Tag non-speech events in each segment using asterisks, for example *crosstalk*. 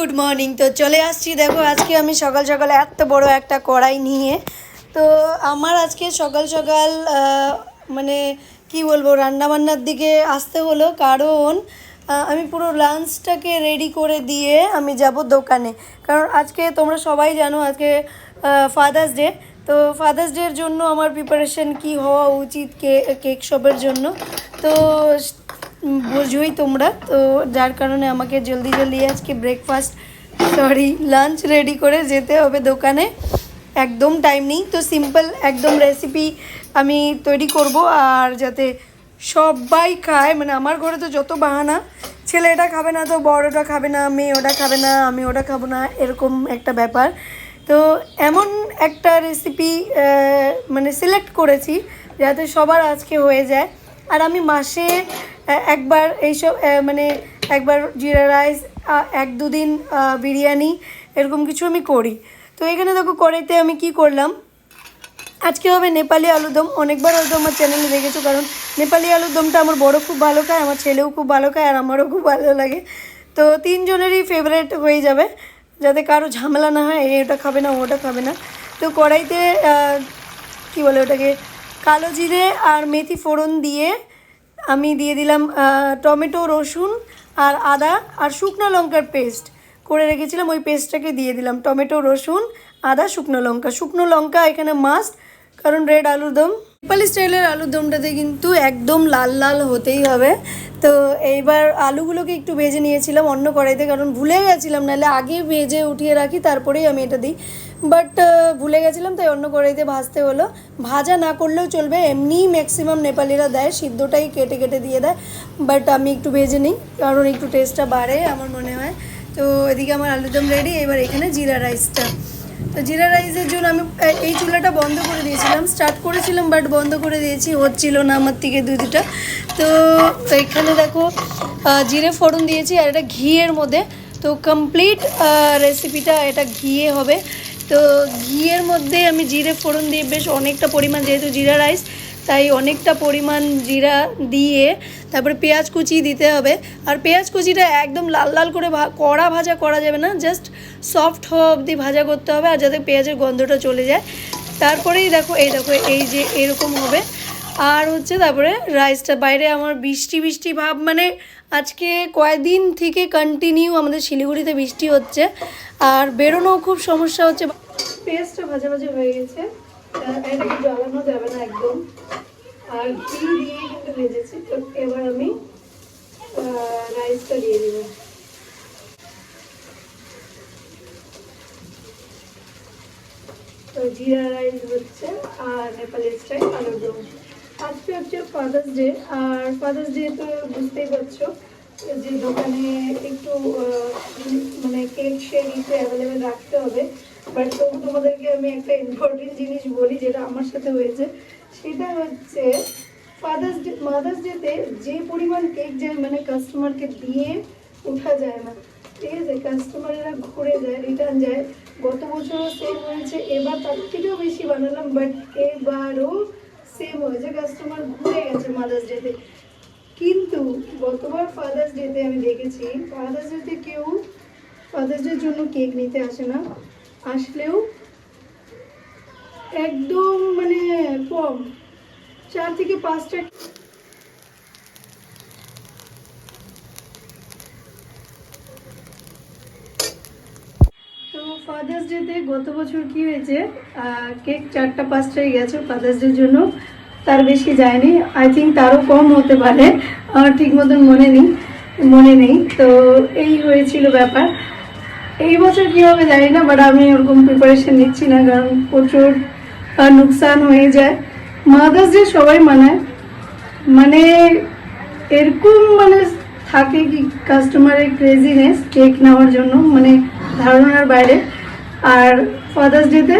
Good morning. তো চলে আসছি। দেখো, আজকে আমি সকাল সকাল এত বড় একটা কড়াই নিয়ে। তো আমার আজকে সকাল সকাল মানে কি বলব, রান্নাবান্নার দিকে আসতে হলো। কারণ আমি পুরো লাঞ্চটাকে রেডি করে দিয়ে আমি যাব দোকানে। কারণ আজকে তোমরা সবাই জানো, আজকে ফাদার্স ডে তো ফাদার্স ডের জন্য আমার প্রিপারেশন কি হওয়া উচিত কে কেক শপের জন্য। তো বোঝোই তোমরা। তো যার কারণে আমাকে জলদি জলদি আজকে ব্রেকফাস্ট সরি লাঞ্চ রেডি করে যেতে হবে দোকানে। একদম টাইম নেই। তো সিম্পল একদম রেসিপি আমি তৈরি করব আর যাতে সবাই খায়। মানে আমার ঘরে তো যত বাহানা ছেলে এটা খাবে না তো বড়টা খাবে না মেয়ে ওটা খাবে না, আমি ওটা খাব না, এরকম একটা ব্যাপার। তো এমন একটা রেসিপি মানে সিলেক্ট করেছি যাতে সবার আজকে হয়ে যায়। আর আমি মাসে একবার এইসব মানে একবার জিরা রাইস এক দুদিন বিরিয়ানি, এরকম কিছু আমি করি। তো এখানে দেখো কড়াইতে আমি কি করলাম? আজকে হবে নেপালি আলুদম অনেকবার হয়তো আমার চ্যানেলে দেখেছ, কারণ নেপালি আলুদমটা আমার বড় খুব ভালো খায়, আমার ছেলেও খুব ভালো খায়, আর আমারও খুব ভালো লাগে। তো তিনজনেরই ফেভারেট হয়ে যাবে, যাতে কারও ঝামেলা না হয়, এ ওটা খাবে না ওটা খাবে না। তো কড়াইতে কি বলে ওটাকে কালো জিরে আর মেথি ফোড়ন দিয়ে আমি দিয়ে দিলাম টমেটো, রসুন আর আদা আর শুকনো লঙ্কার পেস্ট। করে রেখেছিলাম, ওই পেস্টটাকে দিয়ে দিলাম। টমেটো, রসুন, আদা, শুকনো লঙ্কা। শুকনো লঙ্কা এখানে মাস্ট কারণ রেড আলুর দম। স্টাইলের আলুর দমটাতে কিন্তু একদম লাল লাল হতেই হবে। তো এইবার আলুগুলোকে একটু ভেজে নিয়েছিলাম অন্য কড়াইতে, কারণ ভুলে গেছিলাম, নাহলে আগে ভেজে উঠিয়ে রাখি, তারপরেই আমি এটা দিই। বাট ভুলে গেছিলাম, তাই অন্য কড়াইতে ভাজতে হলো। ভাজা না করলেও চলবে, এমনিই ম্যাক্সিমাম নেপালিরা দেয়, সিদ্ধটাই কেটে কেটে দিয়ে দেয়। বাট আমি একটু ভেজে নিই, কারণ একটু টেস্টটা বাড়ে, আমার মনে হয়। তো এদিকে আমার আলুদম রেডি এবার এখানে জিরা রাইসটা তো জিরা রাইসের জন্য আমি এই চুলাটা বন্ধ করে দিয়েছিলাম। স্টার্ট করেছিলাম বাট বন্ধ করে দিয়েছি। হচ্ছিল না আমার থেকে দুধটা তো এখানে দেখো জিরে ফোড়ন দিয়েছি আর এটা ঘিয়ের মধ্যে। তো কমপ্লিট রেসিপিটা এটা ঘিয়ে হবে। তো ঘিয়ের মধ্যে আমি জিরে ফোড়ন দিয়ে বেশ অনেকটা পরিমাণ, যেহেতু জিরা রাইস তাই অনেকটা পরিমাণ জিরা দিয়ে তারপরে পেঁয়াজ কুচি দিতে হবে। আর পেঁয়াজ কুচিটা একদম লাল লাল করে কড়া ভাজা করা যাবে না জাস্ট সফট হওয়া অবধি ভাজা করতে হবে আর যাতে পেঁয়াজের গন্ধটা চলে যায়। তারপরেই দেখো, এই দেখো, এই যে এরকম হবে। আর হচ্ছে তারপরে রাইসটা বাইরে আমার বৃষ্টি বৃষ্টি ভাব মানে আজকে কয়েকদিন থেকে কন্টিনিউ আমাদের শিলিগুড়িতে বৃষ্টি হচ্ছে। আর বেরোনোও খুব সমস্যা হচ্ছে। পেঁয়াজটা ভাজা ভাজা হয়ে গেছে। এটাকে জ্বালানো যাবে না একদম। আর ঘি দিয়ে কিন্তু ভেজেছি, তো এবার আমি রাইসটা দিয়ে দিব। জিরা রাইস হচ্ছে আর নেপালি স্টাইল আলুর দম। আজকে হচ্ছে ফাদার্স ডে আর ফাদার্স ডে তো বুঝতেই পারছ, যে দোকানে একটু মানে কেক শেক একটু অ্যাভেলেবেল রাখতে হবে। বাট তবু তোমাদেরকে আমি একটা ইম্পর্টেন্ট জিনিস বলি যেটা আমার সাথে হয়েছে। সেটা হচ্ছে ফাদার্স ডে মাদার্স ডেতে যে পরিমাণ কেক যায় মানে কাস্টমারকে দিয়ে ওঠা যায় না। ঠিক আছে? কাস্টমাররা ঘুরে যায় রিটার্ন যায়। গত বছরও সেম হয়েছে, এবার তার থেকেও বেশি বানালাম বাট এবারও সেম হয়েছে। কাস্টমার ঘুরে গেছে মাদার্স ডেতে কিন্তু গতবার ফাদার্স ডেতে আমি দেখেছি ফাদার্স ডেতে কেউ ফাদার্স ডের জন্য কেক নিতে আসে না। আসলেও একদম মানে কম। চার থেকে পাঁচটা তো ফাদার্স ডেতে গত বছর কি হয়েছে? কেক চারটা পাঁচটাই গেছে ফাদার্স ডের জন্য। তার বেশি যায়নি। আই থিঙ্ক তারও কম হতে পারে। আমার ঠিক মতন মনে নেই। মনে নেই। তো এই হয়েছিল ব্যাপার। এই বছর কী হবে জানি না বাট আমি ওরকম প্রিপারেশন নিচ্ছি না, কারণ প্রচুর নুকসান হয়ে যায়। মাদার্স ডে সবাই মানায় মানে এরকম মানে থাকে কি কাস্টমারের ক্রেজিনেস কেক নেওয়ার জন্য মানে ধারণার বাইরে। আর ফাদার্স ডেতে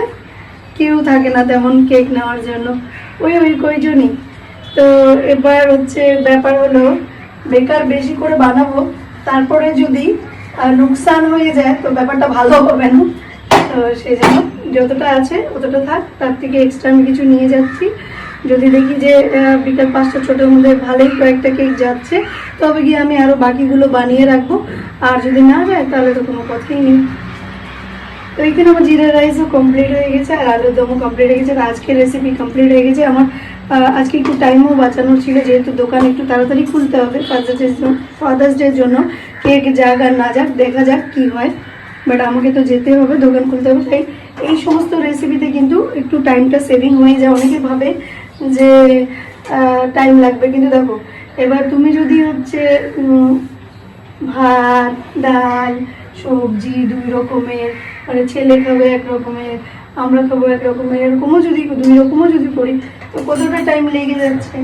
কেউ থাকে না তেমন কেক নেওয়ার জন্য। ওই ওই কয়জনই। তো এবার হচ্ছে ব্যাপার হলো, বেকার বেশি করে বানাবো, তারপরে যদি নুকসান হয়ে যায়, তো ব্যাপারটা ভালো হবে না। তো সেই জন্য যতটা আছে অতটা থাক, তার থেকে এক্সট্রা আমি কিছু নিয়ে যাচ্ছি। যদি দেখি যে বিকাল পাঁচটা, ছটার মধ্যে ভালোই কয়েকটা কেক যাচ্ছে, তবে গিয়ে আমি আরও বাকিগুলো বানিয়ে রাখব। আর যদি না যায়, তাহলে তো কোনো কথাই নেই। তো এখানে আমার জিরা রাইসও কমপ্লিট হয়ে গেছে, আর আলুর দমও কমপ্লিট হয়ে গেছে, আর আজকের রেসিপি কমপ্লিট হয়ে গেছে আমার আজকে একটু টাইমও বাঁচানোর ছিল, যেহেতু দোকান একটু তাড়াতাড়ি খুলতে হবে ফাদার্স ডের জন্য ফাদার্স ডের জন্য। কেক যাক আর না যাক, দেখা যাক কি হয়। বাট আমাকে তো যেতে হবে, দোকান খুলতে হবে। তাই এই সমস্ত রেসিপিতে কিন্তু একটু টাইমটা সেভিং হয়ে যায়। অনেকে ভাবে যে টাইম লাগবে, কিন্তু দেখো, এবার তুমি যদি হচ্ছে ভাত, ডাল, সবজি দুই রকমের মানে ছেলে খাবে এক রকমের আমরা খাব এক রকমের, এরকমও যদি, দুই রকমও যদি করি, তো কতটা টাইম লেগে যাচ্ছে?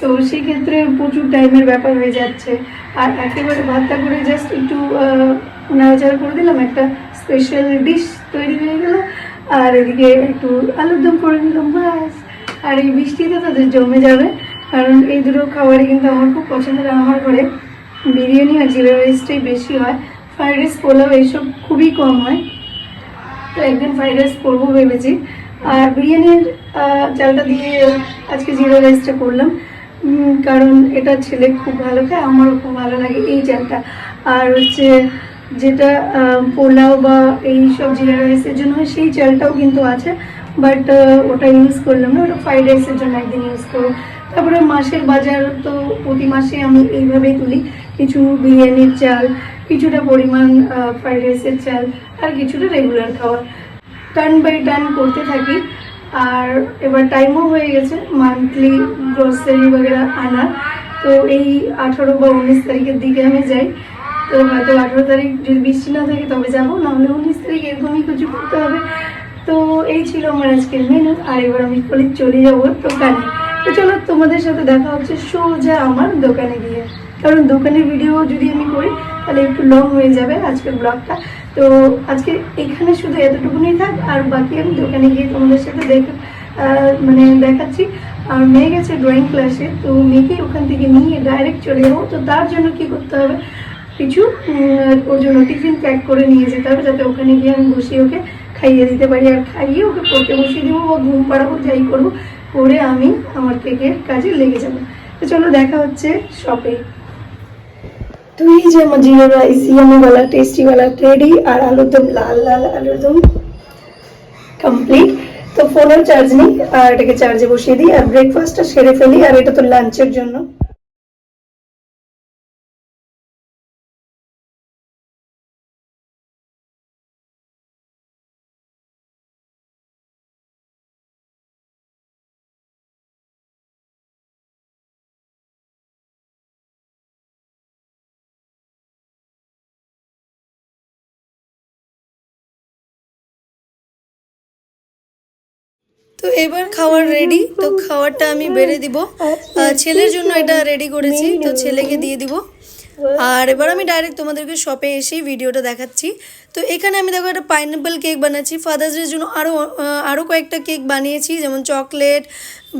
তো সেই ক্ষেত্রে প্রচুর টাইমের ব্যাপার হয়ে যাচ্ছে। আর একেবারে ভাতটা করে জাস্ট একটু নাড়াচাড়া করে দিলাম, একটা স্পেশাল ডিশ তৈরি হয়ে গেল। আর এদিকে একটু আলুর দম করে নিলাম, ব্যাস। আর এই বৃষ্টিতে তাদের জমে যাবে, কারণ এই দুটো খাবারই কিন্তু আমার খুব পছন্দের। আমার ঘরে বিরিয়ানি আর জিরা রাইসটাই বেশি হয়। ফ্রাইড রাইস পোলাও এইসব খুবই কম হয়। তো একদিন ফ্রাইড রাইস করব ভেবেছি। আর বিরিয়ানির চালটা দিয়ে আজকে জিরা রাইসটা করলাম। কারণ এটা ছেলে খুব ভালো খায়, আমারও খুব ভালো লাগে এই চালটা। আর হচ্ছে যেটা পোলাও বা এই সব জিরা রাইসের জন্য হয়, সেই চালটাও কিন্তু আছে। বাট ওটা ইউজ করলাম না, ওটা ফ্রাইড রাইসের জন্য একদিন ইউজ করব। তারপরে মাসের বাজার তো প্রতি মাসে আমি এইভাবেই তুলি। কিছু বিরিয়ানির চাল, কিছুটা পরিমাণ ফ্রাইড রাইসের চাল আর কিছুটা রেগুলার খাওয়া টার্ন বাই টার্ন করতে থাকি। আর এবার টাইমও হয়ে গেছে মান্থলি গ্রোসারি বগেরা আনার। তো এই আঠারো বা উনিশ তারিখের দিকে আমি যাই। তো হয়তো আঠারো তারিখ যদি বৃষ্টি না থাকে তবে যাব, নাহলে উনিশ তারিখ এরকমই কিছু করতে হবে। তো এই ছিল আমার আজকের মেনু আর এবার আমি বলি চলে যাব দোকানে। তো চলো তোমাদের সাথে দেখা হচ্ছে সোজা আমার দোকানে গিয়ে। কারণ দোকানের ভিডিও যদি আমি করি তাহলে একটু লং হয়ে যাবে আজকের ব্লগটা তো আজকে এখানে শুধু এতটুকুনি থাক, আর বাকি আমি দোকানে গিয়ে তোমাদের সাথে দেখ মানে দেখাচ্ছি। আর মেয়ে গেছে ড্রয়িং ক্লাসে তো মেয়েকে ওখান থেকে নিয়ে ডাইরেক্ট চলে যাব। তো তার জন্য কি করতে হবে? কিছু ওর জন্য টিফিন প্যাক করে নিয়ে যেতে হবে, যাতে ওখানে গিয়ে আমি বসিয়ে ওকে খাইয়ে দিতে পারি। আর খাইয়ে ওকে পড়তে বসিয়ে দেবো বা ঘুম পাড়াবো, যাই করব করে আমি আমার কেকের কাজে লেগে যাব। তো চলো দেখা হচ্ছে শপে তো এই যে আমার জিরা রাইস ইয়ামি वाला টেস্টি वाला রেডি আর আলুর দম লাল লাল আলুর দম কমপ্লিট তো ফোনের চার্জ নেই আর এটাকে চার্জে বসিয়ে দিই আর ব্রেকফাস্টটা সেরে ফেলি আর এটা তো লাঞ্চের জন্য তো এবার খাওয়ার রেডি তো খাবারটা আমি বেড়ে দিব। ছেলের জন্য এটা রেডি করেছি, তো ছেলেকে দিয়ে দিব। আর এবার আমি ডাইরেক্ট তোমাদেরকে শপে এসেই ভিডিওটা দেখাচ্ছি। তো এখানে আমি দেখো একটা পাইনাপেল কেক বানাচ্ছি। ফাদার্স ডের জন্য আরও আরও কয়েকটা কেক বানিয়েছি, যেমন চকলেট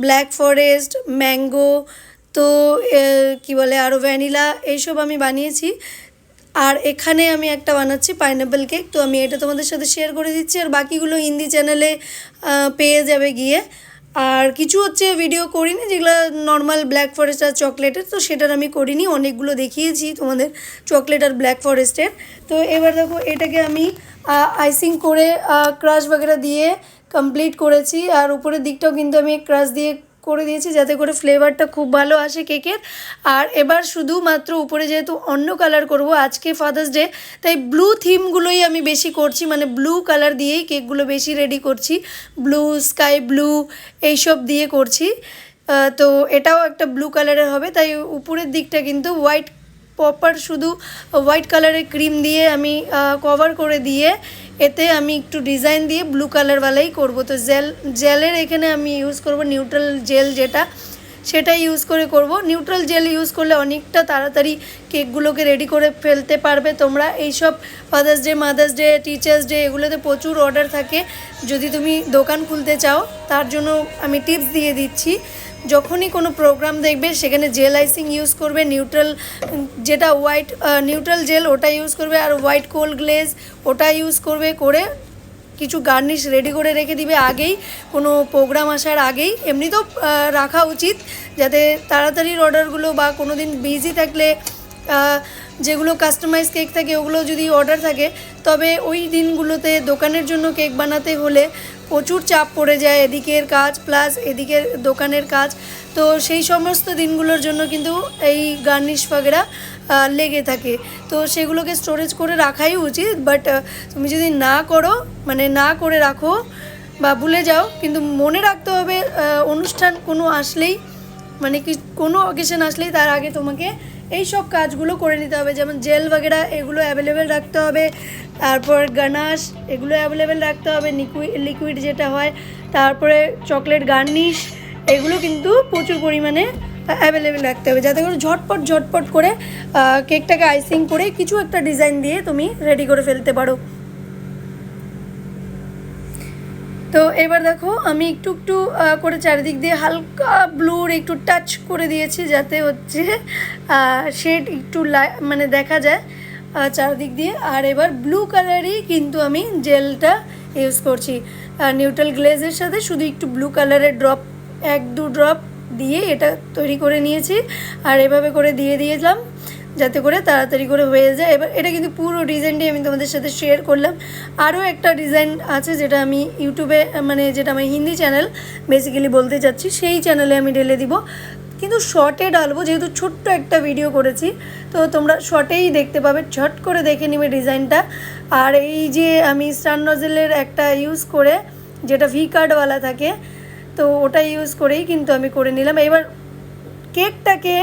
ব্ল্যাক ফরেস্ট ম্যাঙ্গো তো কি বলে আরও ভ্যানিলা এইসব আমি বানিয়েছি। আর এখানে আমি একটা বানাচ্ছি পাইনাপেল কেক তো আমি এটা তোমাদের সাথে শেয়ার করে দিচ্ছি। আর বাকিগুলো হিন্দি চ্যানেলে পেয়ে যাবে গিয়ে। আর কিছু হচ্ছে ভিডিও করিনি, যেগুলো নর্মাল ব্ল্যাক ফরেস্ট আর চকলেটের তো সেটার আমি করিনি। অনেকগুলো দেখিয়েছি তোমাদের চকলেট আর ব্ল্যাক ফরেস্টের তো এবার দেখো, এটাকে আমি আইসিং করে ক্রাশ বাগেরা দিয়ে কমপ্লিট করেছি। আর উপরের দিকটাও কিন্তু আমি ক্রাশ দিয়ে করে দিয়েছি যাতে করে ফ্লেভারটা খুব ভালো আসে কেকের আর এবার শুধুমাত্র উপরে যেহেতু অন্য কালার করব, আজকে ফাদার্স ডে তাই ব্লু থিমগুলোই আমি বেশি করছি মানে ব্লু কালার দিয়েই কেকগুলো বেশি রেডি করছি। ব্লু স্কাই ব্লু এইসব দিয়ে করছি। তো এটাও একটা ব্লু কালারের হবে, তাই উপরের দিকটা কিন্তু হোয়াইট প্রপার শুধু হোয়াইট কালারের ক্রিম দিয়ে আমি কভার করে দিয়ে এতে আমি একটু ডিজাইন দিয়ে ব্লু কালারওয়ালাই করব। তো জেল জেলের এখানে আমি ইউজ করব নিউট্রাল জেল যেটা সেটা ইউজ করে করব। নিউট্রাল জেল ইউজ করলে অনেকটা তাড়াতাড়ি কেকগুলোকে রেডি করে ফেলতে পারবে তোমরা। এইসব father's day mother's day teacher's day এগুলোতে প্রচুর অর্ডার থাকে। যদি তুমি দোকান খুলতে চাও, তার জন্য আমি টিপস দিয়ে দিচ্ছি। যখনই কোনো প্রোগ্রাম দেখবে, সেখানে জেল আইসিং ইউজ করবে নিউট্রাল যেটা হোয়াইট নিউট্রাল জেল ওটা ইউজ করবে, আর হোয়াইট কোল্ড গ্লেজ ওটা ইউজ করবে করে কিছু গার্নিশ রেডি করে রেখে দিবে আগেই। কোনো প্রোগ্রাম আসার আগেই। এমনি তো রাখা উচিত, যাতে তাড়াতাড়ির অর্ডারগুলো বা কোনো দিন বিজি থাকলে যেগুলো কাস্টমাইজ কেক থাকে ওগুলো যদি অর্ডার থাকে তবে ওই দিনগুলোতে দোকানের জন্য কেক বানাতে হলে প্রচুর চাপ পড়ে যায়। এদিকের কাজ প্লাস এদিকের দোকানের কাজ। তো সেই সমস্ত দিনগুলোর জন্য কিন্তু এই গার্নিশ আহ, লেগে থাকে। তো সেগুলোকে স্টোরেজ করে রাখাই উচিত বাট তুমি যদি না করো মানে না করে রাখো বা ভুলে যাও কিন্তু মনে রাখতে হবে অনুষ্ঠান কোনো আসলেই মানে কি কোনো অকেশন আসলেই তার আগে তোমাকে এই সব কাজগুলো করে নিতে হবে, যেমন জেল বাগেরা এগুলো অ্যাভেলেবেল রাখতে হবে, তারপর গানাশ এগুলো অ্যাভেলেবেল রাখতে হবে লিকুইড লিকুইড যেটা হয়, তারপরে চকলেট গার্নিশ এগুলো কিন্তু প্রচুর পরিমাণে অ্যাভেলেবেল রাখতে হবে, যাতে করে ঝটপট ঝটপট করে কেকটাকে আইসিং করে কিছু একটা ডিজাইন দিয়ে তুমি রেডি করে ফেলতে পারো। তো এবার দেখো, আমি একটু একটু করে চারিদিক দিয়ে হালকা ব্লুর একটু টাচ করে দিয়েছি যাতে হচ্ছে শেড একটু মানে দেখা যায় চারদিক দিয়ে। আর এবার ব্লু কালারই কিন্তু আমি জেলটা ইউজ করছি। নিউট্রাল গ্লেজের সাথে শুধু একটু ব্লু কালারের ড্রপ এক দু ড্রপ দিয়ে এটা তৈরি করে নিয়েছি। আর এভাবে করে দিয়ে দিয়েছিলাম। যাতে করে তাড়াতাড়ি করে হয়ে যায়। এবার এটা কিন্তু পুরো ডিজাইনটি আমি তোমাদের সাথে শেয়ার করলাম। আরও একটা ডিজাইন আছে যেটা আমি ইউটিউবে মানে যেটা আমার হিন্দি চ্যানেল বেসিক্যালি বলতে চাচ্ছি, সেই চ্যানেলে আমি ঢেলে দিব। কিন্তু শর্টে ডালবো যেহেতু ছোট্ট একটা ভিডিও করেছি, তো তোমরা শর্টেই দেখতে পাবে, ঝট করে দেখে নিবে ডিজাইনটা আর এই যে আমি স্টার নজেলের একটা ইউজ করে, যেটা ভি কার্ডওয়ালা থাকে, তো ওটা ইউজ করেই কিন্তু আমি করে নিলাম। এবার কেকটাকে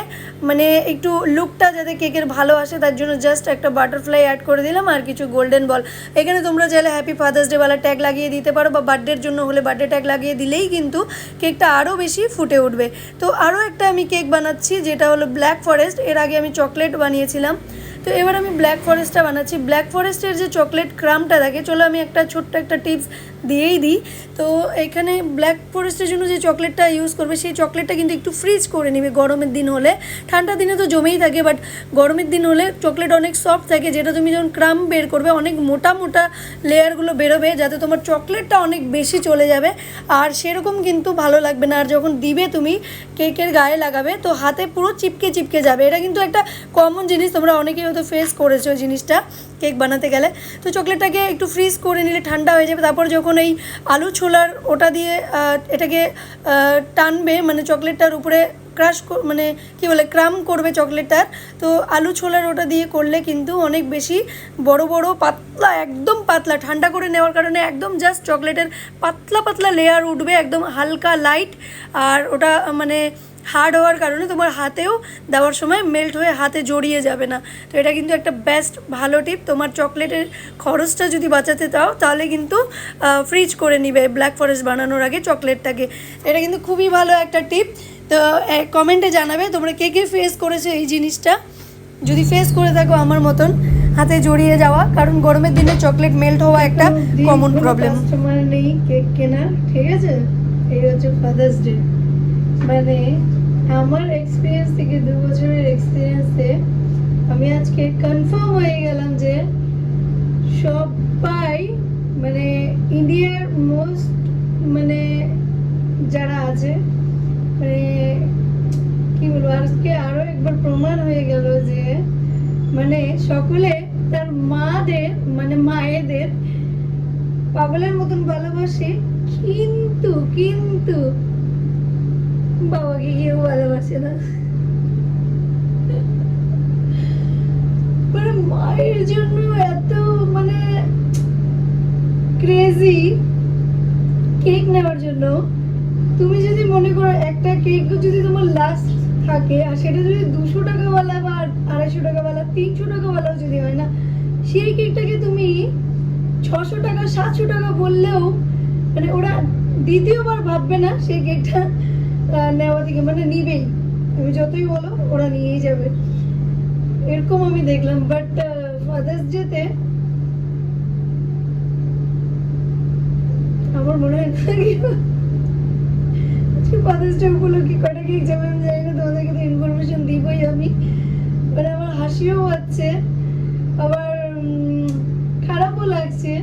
মানে একটু লুকটা যাতে কেকের ভালো আসে, তার জন্য জাস্ট একটা বাটারফ্লাই অ্যাড করে দিলাম আর কিছু গোল্ডেন বল এখানে তোমরা চাইলে হ্যাপি ফাদার্স ডে ওয়ালা ট্যাগ লাগিয়ে দিতে পারো বা বার্থডের জন্য হলে বার্থডে ট্যাগ লাগিয়ে দিলেই কিন্তু কেকটা আরও বেশি ফুটে উঠবে। তো আরও একটা আমি কেক বানাচ্ছি, যেটা হলো ব্ল্যাক ফরেস্ট এর আগে আমি চকলেট বানিয়েছিলাম। তো এবার আমি ব্ল্যাক ফরেস্টটা বানাচ্ছি। ব্ল্যাক ফরেস্টের যে চকলেট ক্রামটা থাকে, চলো আমি একটা ছোট্ট একটা টিপস দিয়েই দিই। তো এখানে ব্ল্যাক ফরেস্টের জন্য যে চকলেটটা ইউজ করবে, সেই চকলেটটা কিন্তু একটু ফ্রিজ করে নেবে গরমের দিন হলে। ঠান্ডা দিনে তো জমেই থাকে বাট গরমের দিন হলে চকলেট অনেক সফট থাকে। যেটা তুমি যখন ক্রাম বের করবে, অনেক মোটা মোটা লেয়ারগুলো বেরোবে, যাতে তোমার চকলেটটা অনেক বেশি চলে যাবে। আর সেরকম কিন্তু ভালো লাগবে না। আর যখন দিবে তুমি কেকের গায়ে লাগাবে, তো হাতে পুরো চিপকে চিপকে যাবে। এটা কিন্তু একটা কমন জিনিস, তোমরা অনেকেই হয়তো ফেস করেছ জিনিসটা কেক বানাতে গেলে। তো চকলেটটাকে একটু ফ্রিজ করে নিলে ঠান্ডা হয়ে যাবে, তারপর যখন এই আলু ছোলার ওটা দিয়ে এটাকে টানবে মানে চকলেটটার উপরে ক্রাশ মানে কি বলে ক্রাম করবে চকলেটটার, তো আলু ছোলার ওটা দিয়ে করলে কিন্তু অনেক বেশি বড় বড়, পাতলা, একদম পাতলা, ঠান্ডা করে নেওয়ার কারণে একদম জাস্ট চকলেটের পাতলা পাতলা লেয়ার উঠবে, একদম হালকা লাইট আর ওটা মানে হার্ড হওয়ার কারণে তোমার হাতেও দেওয়ার সময় মেল্ট হয়ে হাতে জড়িয়ে যাবে না। তো এটা কিন্তু একটা বেস্ট ভালো টিপ তোমার চকলেটের খরচটা যদি বাঁচাতে চাও তাহলে কিন্তু ফ্রিজ করে নিবে ব্ল্যাক ফরেস্ট বানানোর আগে চকলেটটাকে এটা কিন্তু খুবই ভালো একটা টিপ তো কমেন্টে জানাবে তোমরা কে কে ফেস করেছ এই জিনিসটা। যদি ফেস করে থাকো আমার মতন হাতে জড়িয়ে যাওয়া কারণ গরমের দিনে চকলেট মেল্ট হওয়া একটা কমন প্রবলেম কাস্টমার নেই কেক কেনা ঠিক আছে? এই হচ্ছে ফাদার্স ডে মানে আমার এক্সপিরিয়েন্স থেকে দু বছরের এক্সপিরিয়েন্সে আমি আজকে কনফার্ম হয়ে গেলাম যে সবাই মানে ইন্ডিয়ার মোস্ট মানে যারা আছে মানে কি বলব, আজকে আরও একবার প্রমাণ হয়ে গেল যে মানে সকলে তার মাদের মানে মায়েদের পাগলের মতন ভালোবাসে, কিন্তু কিন্তু বাবাকে কেউ ভালোবাসে না মানে মায়ের জন্য এত মানে ক্রেজি কেক নেওয়ার জন্য। তুমি যদি মনে করো একটা কেক যদি তোমার লাস্ট থাকে, আর সেটা যদি দুশো টাকাওয়ালা বা আড়াইশো টাকা টাকাওয়ালা তিনশো টাকাওয়ালাও যদি হয় না, সেই কেকটাকে তুমি ছশো টাকা, সাতশো টাকা বললেও মানে ওরা দ্বিতীয়বার ভাববে না সেই কেকটা নেওয়া থেকে মানে নিবেই। তুমি যতই বলো, ওরা নিয়েই যাবে। এরকম আমি দেখলাম বাট ফাদার্স ডেতে আমার মনে হয় আজকে ফাদার্স ডে উপলক্ষে কটা কেক যাবে আমি জানি না, তোমাদেরকে তো ইনফরমেশন দিবই আমি। মানে আমার হাসিও পাচ্ছে, আবার খারাপও লাগছে।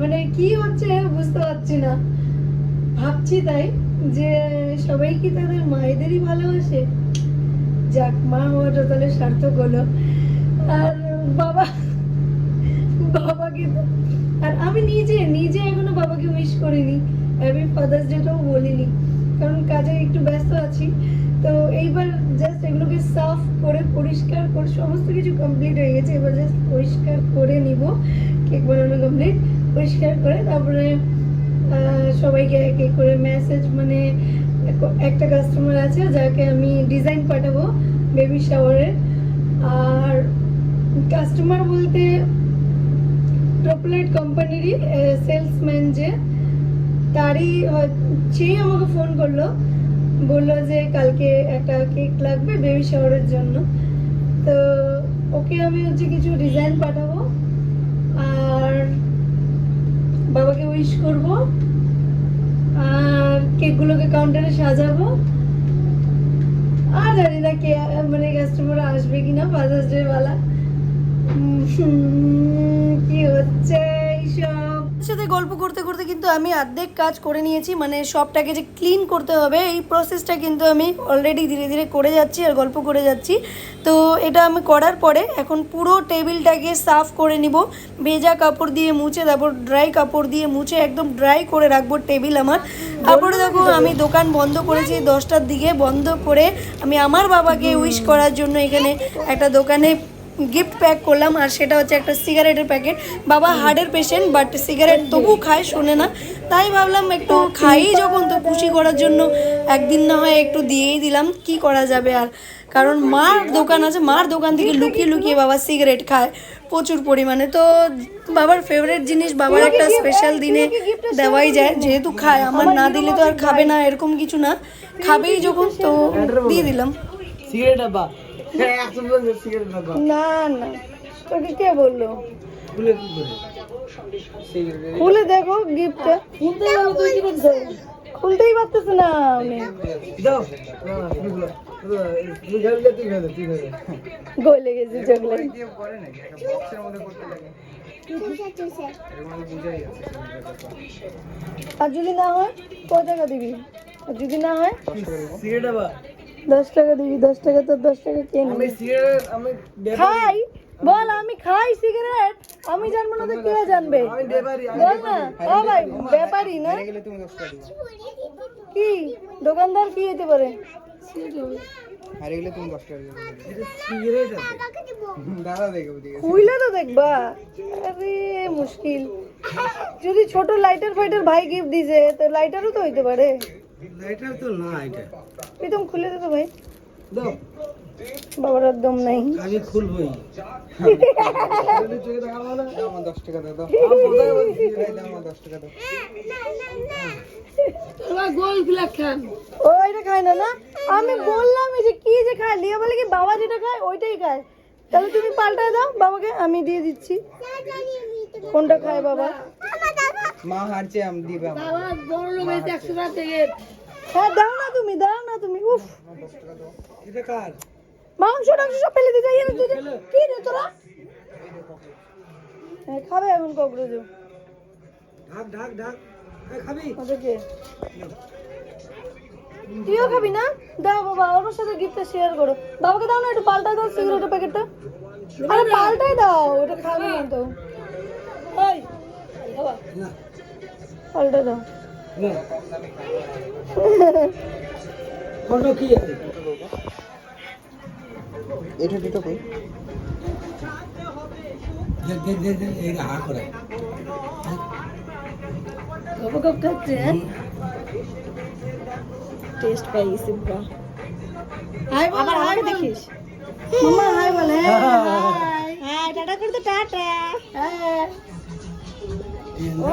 মানে কি হচ্ছে বুঝতে পারছি না। ভাবছি তাই। যে সবাই কি তাদের মায়েদেরই ভালোবাসে? যাক, মা হওয়াটা তাহলে সার্থক হলো। আর বাবা, বাবাকে আর আমি নিজে নিজে এখনও বাবাকে উইশ করিনি। আমি ফাদার্স ডেটাও বলিনি। কারণ কাজে একটু ব্যস্ত আছি। তো এইবার জাস্ট এগুলোকে সাফ করে, পরিষ্কার করে, সমস্ত কিছু কমপ্লিট হয়ে গেছে। এবার জাস্ট পরিষ্কার করে নিব। কেক বানানো কমপ্লিট পরিষ্কার করে, তারপরে সবাইকে এক এক করে মেসেজ মানে একটা কাস্টমার আছে যাকে আমি ডিজাইন পাঠাবো বেবি শাওয়ারের আর কাস্টমার বলতে ট্রপলাইট কোম্পানিরই সেলসম্যান যে, তারই সেই আমাকে ফোন করল। বলল যে কালকে একটা কেক লাগবে বেবি শাওয়ারের জন্য। তো ওকে আমি হচ্ছে কিছু ডিজাইন পাঠাবো আর বাবাকে উইশ করব। কেকগুলোকে কাউন্টারে সাজাবো। আর জানি না কে মানে কাস্টমার আসবে কিনা ফাদার্স ডে বেলা। কি হচ্ছে, এইসব। সাথে গল্প করতে করতে কিন্তু আমি অর্ধেক কাজ করে নিয়েছি মানে সবটাকে যে ক্লিন করতে হবে, এই প্রসেসটা কিন্তু আমি অলরেডি ধীরে ধীরে করে যাচ্ছি আর গল্প করে যাচ্ছি। তো এটা আমি করার পরে এখন পুরো টেবিলটাকে সাফ করে নিব, ভেজা কাপড় দিয়ে মুছে, তারপর ড্রাই কাপড় দিয়ে মুছে, একদম ড্রাই করে রাখব টেবিল আমার। তারপরে দেখো আমি দোকান বন্ধ করেছি, দশটার দিকে বন্ধ করে আমি আমার বাবাকে উইশ করার জন্য এখানে একটা দোকানে গিফট প্যাক করলাম আর সেটা হচ্ছে একটা সিগারেটের প্যাকেট বাবা হার্টের পেশেন্ট বাট সিগারেট তবু খায় শোনে না। তাই ভাবলাম একটু খাই যখন তো খুশি করার জন্য। একদিন না হয় একটু দিয়েই দিলাম কি করা যাবে আর? কারণ মার দোকান আছে মার দোকান থেকে লুকিয়ে লুকিয়ে বাবা সিগারেট খায় প্রচুর পরিমাণে। তো বাবার ফেভারিট জিনিস বাবার একটা স্পেশাল দিনে দেওয়াই যায়। যেহেতু খায় আমার না দিলে তো আর খাবে না এরকম কিছু না। খাবেই যখন তো দিয়ে দিলাম। সিগারেট হ্যাঁ ডাব্বা না না তোকে কে বলল? খুলে দেখো গিফটটা খুলতে তুই কি করছ? খুলতেই পারতেছে না খাবে গলে গেছে যাচ্ছে আর যদি না হয় কত টাকা দিবি? আর যদি না হয় দশ টাকা দিবি দশ টাকা তো দশ টাকা কে আমি সিগারেট আমি খাই বল আমি খাই সিগারেট আমি জানব না তো কে জানবে। বল না ও ভাই ব্যাপারই না। কি দোকানদার কি হতে পারে? হারিয়ে গেলে তুমি দশ টাকা সিগারেট *laughs* দাদা দেখো খুইলে তো দেখবা। আরে মুশকিল। যদি ছোট লাইটার ফাইটার ভাই গিফট দিছে তো লাইটারও তো হইতে পারে। লাইটার তো না এটা। প্রীতম খুলে দে তো ভাই। দাও। বাবার দম নাই। আমি খুলবই। দশ টাকা দাও দাও আমার কোথায় বলছি দাও আমার দশ টাকা দাও ও খায় না না? আমি বললাম যে কি যে খায় লিয়া বলে কি বাবা যেটা খায় ওইটাই খায়। তাহলে তুমি পাল্টায় দাও বাবাকে আমি দিয়ে দিচ্ছি। কোনটা খায় বাবা? মা হারছে আমি দিবে হ্যাঁ দাও না তুমি দাও না তুমি উফ। এটা কার? মাংস টাংস সব ফেলে দিতে ইয়ে দিতে কি রে তোরা? খাবে এখন ককরোচ। ঢাক ঢাক ঢাক। খাবি? ওদেরকে তুইও খাবি না? দাও বাবা ওর সাথে গিফটটা শেয়ার করো। বাবাকে দাও না একটু পাল্টাই দাও সিগারেটের প্যাকেটটা আরে পাল্টাই দাও ওটা খাবে না তো। ওই বাবা না পাল্টাই দাও। ফটো কি আছে? এটা এটা কই? দে দে দে দে এই হা করে। গপ গপ খাচ্ছে? হ্যাঁ টেস্ট পাইছি বা হাই আবার হাই দেখিস? মামা হাই বলে হাই হাই। টাটা করতে টাটা। হ্যাঁ। ও